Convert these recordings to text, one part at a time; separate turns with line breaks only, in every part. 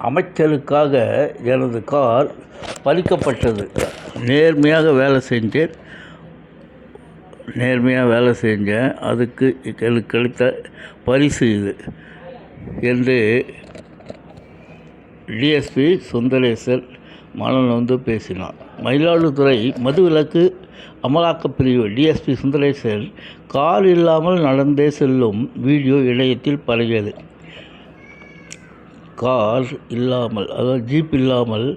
அமைச்சருக்காக எனது கார் பறிக்கப்பட்டது. நேர்மையாக வேலை செஞ்சேன். நேர்மையாக வேலை செஞ்சேன். அதுக்கு எனக்கு கிடைத்த பரிசு இது. என்று டிஎஸ்பி சுந்தரேசன் வந்து பேசினார். மயிலாடுதுறை மதுவிலக்கு அமலாக்கப் பிரிவு டிஎஸ்பி சுந்தரேசன் கார் இல்லாமல் நடந்தே செல்லும் வீடியோ இணையத்தில் பரவியது. கார் இல்லாமல் அதாவது ஜீப் இல்லாமல்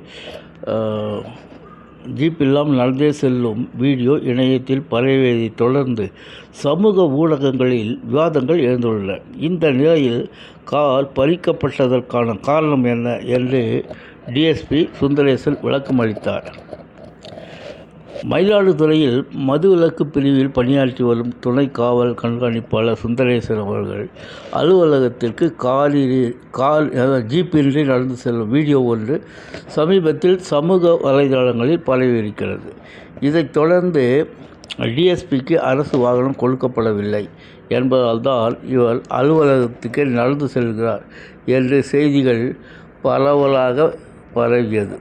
ஜீப் இல்லாமல் நடந்தே செல்லும் வீடியோ இணையத்தில் பரவியதைத் தொடர்ந்து சமூக ஊடகங்களில் விவாதங்கள் எழுந்துள்ளன. இந்த நிலையில் கார் பறிக்கப்பட்டதற்கான காரணம் என்ன என்று டிஎஸ்பி சுந்தரேசன் விளக்கம் மயிலாடுதுறையில் மயிலாடுதுறையில் மதுவிலக்கு பிரிவில் பணியாற்றி வரும் துணை காவல் கண்காணிப்பாளர் சுந்தரேசன் அவர்கள் அலுவலகத்திற்கு காரில் கார் அதாவது ஜீப்பின்றி நடந்து செல்லும் வீடியோ ஒன்று சமீபத்தில் சமூக வலைதளங்களில் பரவியிருக்கிறது. இதைத் தொடர்ந்து டிஎஸ்பிக்கு அரசு வாகனம் கொடுக்கப்படவில்லை என்பதால் தான் இவர் அலுவலகத்துக்கே நடந்து செல்கிறார் என்று செய்திகள் பரவலாக பரவியது.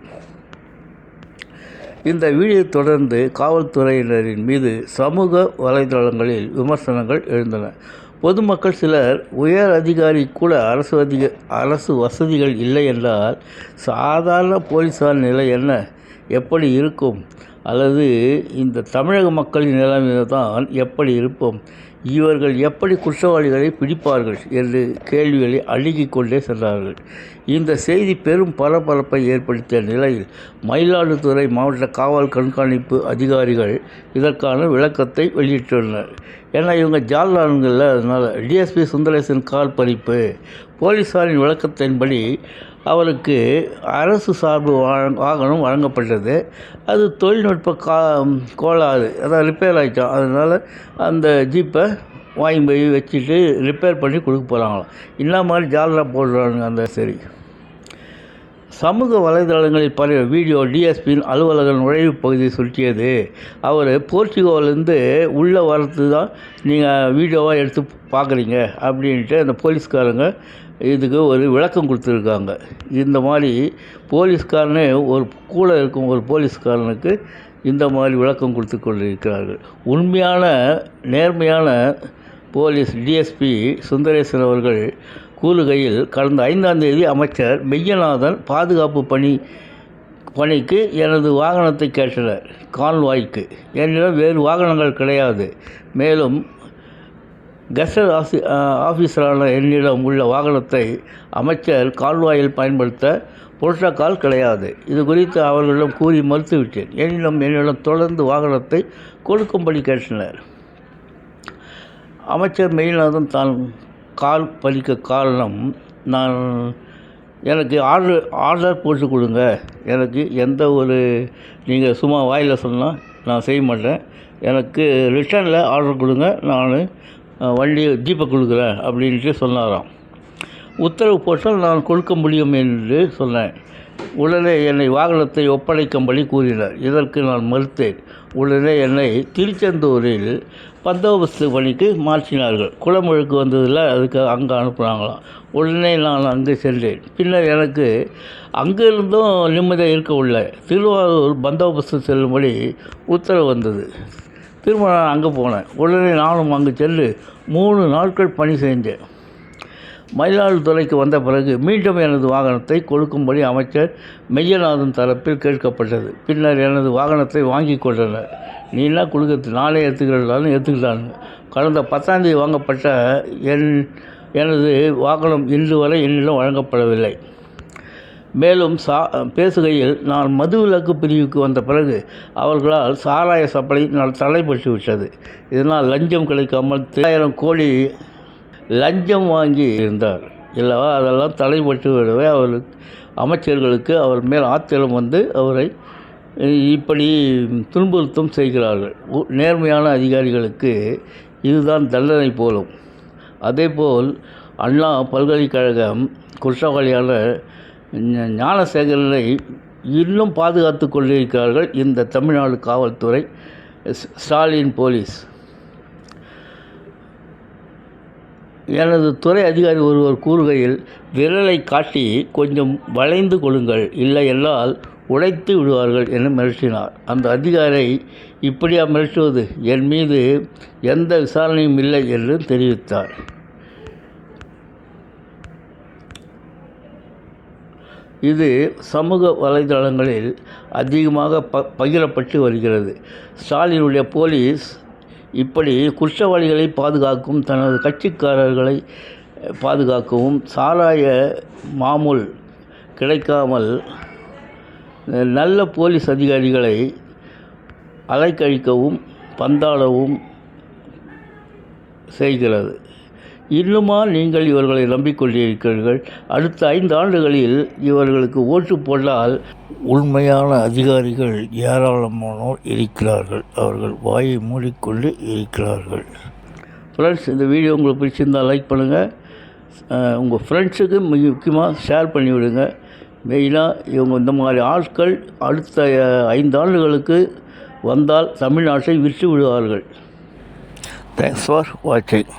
இந்த வீடியோ தொடர்ந்து காவல்துறையினரின் மீது சமூக வலைதளங்களில் விமர்சனங்கள் எழுந்தன. பொதுமக்கள் சிலர் உயர் அதிகாரி கூட அரசு அதிக அரசு வசதிகள் இல்லை என்றால் சாதாரண போலீஸார் நிலை என்ன? எப்படி இருக்கும்? அல்லது இந்த தமிழக மக்களின் நிலைமை தான் எப்படி இருப்போம்? இவர்கள் எப்படி குற்றவாளிகளை பிடிப்பார்கள் என்று கேள்விகளை அடுக்கிக் கொண்டே சென்றார்கள். இந்த செய்தி பெரும் பரபரப்பை ஏற்படுத்திய நிலையில் மயிலாடுதுறை மாவட்ட காவல் கண்காணிப்பு அதிகாரிகள் இதற்கான விளக்கத்தை வெளியிட்டுள்ளனர். ஏன்னா இவங்க ஜால்ரான்களில் அதனால் டிஎஸ்பி சுந்தரேசன் கால் பறிப்பு போலீஸாரின் விளக்கத்தின்படி அவருக்கு அரசு சார்பு வாகனம் வழங்கப்பட்டது. அது தொழில்நுட்ப கா கோளாறு. அதான் ரிப்பேர் ஆகிட்டோம் அதனால் அந்த ஜீப்பை வாங்கி போய் வச்சுட்டு ரிப்பேர் பண்ணி கொடுக்க போகிறாங்களாம் என்ன மாதிரி ஜாலரா போடுறாங்க அந்த சரி. சமூக வலைதளங்களில் பரவிய வீடியோ டிஎஸ்பியின் அலுவலக நுழைவு பகுதியை சுற்றியது அவர் போர்ச்சுகோவிலேருந்து உள்ளே வரது தான் நீங்கள் வீடியோவாக எடுத்து பார்க்குறீங்க அப்படின்ட்டு அந்த போலீஸ்காரங்க இதுக்கு ஒரு விளக்கம் கொடுத்துருக்காங்க. இந்த மாதிரி போலீஸ்காரனே ஒரு கூட இருக்கும் ஒரு போலீஸ்காரனுக்கு இந்த மாதிரி விளக்கம் கொடுத்து கொண்டிருக்கிறார்கள். உண்மையான நேர்மையான போலீஸ் டிஎஸ்பி சுந்தரேசன் அவர்கள் கூறுகையில் கடந்த ஐந்தாம் தேதி அமைச்சர் மெய்யநாதன் பாதுகாப்பு பணி பணிக்கு எனது வாகனத்தை கேட்டனர் கால்வாய்க்கு. என்னிடம் வேறு வாகனங்கள் கிடையாது. மேலும் கெஸ்டர் ஆசி ஆஃபீஸரான என்னிடம் உள்ள வாகனத்தை அமைச்சர் கால்வாயில் பயன்படுத்த புரோட்டோக்கால் கிடையாது. இது குறித்து அவர்களிடம் கூறி மறுத்துவிட்டேன். எனினும் என்னிடம் தொடர்ந்து வாகனத்தை கொடுக்கும்படி கேட்டனர். அமைச்சர் மெயினாதன் தான் கால் பறிக்க காரணம். நான் எனக்கு ஆர்டர் ஆர்டர் போட்டு கொடுங்க. எனக்கு எந்த ஒரு நீங்கள் சும்மா வாயில் சொன்னால் நான் செய்ய மாட்டேன். எனக்கு ரிட்டனில் ஆர்டர் கொடுங்க. நான் வண்டி ஜீப்பை கொடுக்குறேன் அப்படின்ட்டு சொன்னாராம். உத்தரவு போட்டால் நான் கொடுக்க முடியும் என்று சொன்னேன். உடனே என்னை வாகனத்தை ஒப்படைக்கும்படி கூறினார். இதற்கு நான் மறுத்தேன். உடனே என்னை திருச்செந்தூரில் பந்தோபஸ்து பணிக்கு மாற்றினார்கள். குளமுழுக்கு வந்ததில் அதுக்கு அங்கே அனுப்புனாங்களாம். உடனே நான் அங்கே சென்றேன். பின்னர் எனக்கு அங்கிருந்தும் நிம்மதியாக இருக்கவில்லை திருவாரூர் பந்தோபஸ்து செல்லும்படி உத்தரவு வந்தது. திரும்ப நான் அங்கே போனேன். உடனே நானும் அங்கு சென்று மூணு நாட்கள் பணி செஞ்சேன் மயிலாடுதுறைக்கு வந்த பிறகு மீண்டும் எனது வாகனத்தை கொடுக்கும்படி அமைச்சர் மெய்யநாதன் தரப்பில் கேட்கப்பட்டது. பின்னர் எனது வாகனத்தை வாங்கி கொண்டனர். நீ என்ன கொடுக்கறது நானே ஏற்றுக்கிறதாலும் ஏற்றுக்கிட்டாங்க கடந்த பத்தாந்தேதி வாங்கப்பட்ட என் எனது வாகனம் இன்று வரை என்னிடம் வழங்கப்படவில்லை. மேலும் சா பேசுகையில் நான் மதுவிலக்கு பிரிவுக்கு வந்த பிறகு அவர்களால் சாராய சப்ளை தடைபட்டு விட்டது. இதனால் லஞ்சம் கிடைக்காமல் ஆயிரம் கோடி லஞ்சம் வாங்கி இருந்தார். இல்லவா? அதெல்லாம் தடைபட்டு விடவே அவருக்கு அமைச்சர்களுக்கு அவர் மேல் ஆத்திரம் வந்து அவரை இப்படி துன்புறுத்தம் செய்கிறார்கள். உ- நேர்மையான அதிகாரிகளுக்கு இதுதான் தண்டனை போலும். அதேபோல் அண்ணா பல்கலைக்கழகம் குற்றவாளியான ஞானசேகரனை இன்னும் பாதுகாத்து கொண்டிருக்கிறார்கள் இந்த தமிழ்நாடு காவல்துறை ஸ்டாலின் போலீஸ். எனது துறை அதிகாரி ஒருவர் கூறுகையில் விரலை காட்டி கொஞ்சம் வளைந்து கொள்ளுங்கள் இல்லையென்றால் உடைத்து விடுவார்கள் என மிரட்டினார். அந்த அதிகாரை இப்படியா மிரட்டுவது? என் மீது எந்த விசாரணையும் இல்லை என்று தெரிவித்தார். இது சமூக வலைதளங்களில் அதிகமாக ப பகிரப்பட்டு வருகிறது. ஸ்டாலினுடைய போலீஸ் இப்படி குற்றவாளிகளை பாதுகாக்கும் தனது கட்சிக்காரர்களை பாதுகாக்கவும் சாராய மாமூல் கிடைக்காமல் நல்ல போலீஸ் அதிகாரிகளை அலைக்கழிக்கவும் பந்தாடவும் செய்கிறது. இன்னுமா நீங்கள் இவர்களை நம்பிக்கொண்டிருக்கிறீர்கள். அடுத்த ஐந்து ஆண்டுகளில் இவர்களுக்கு ஓட்டு போட்டால் உண்மையான அதிகாரிகள் ஏராளமானோர் இருக்கிறார்கள். அவர்கள் வாயை மூடிக்கொண்டு இருக்கிறார்கள். ஃப்ரெண்ட்ஸ் இந்த வீடியோ உங்களுக்கு பிடிச்சிருந்தால் லைக் பண்ணுங்கள் உங்கள் ஃப்ரெண்ட்ஸுக்கு மிக முக்கியமாக ஷேர் பண்ணி விடுங்க மெயினாக இவங்க இந்த மாதிரி ஆட்கள் அடுத்த ஐந்து ஆண்டுகளுக்கு வந்தால் தமிழ்நாட்டை விற்று விடுவார்கள். தேங்க்ஸ் ஃபார் வாட்சிங்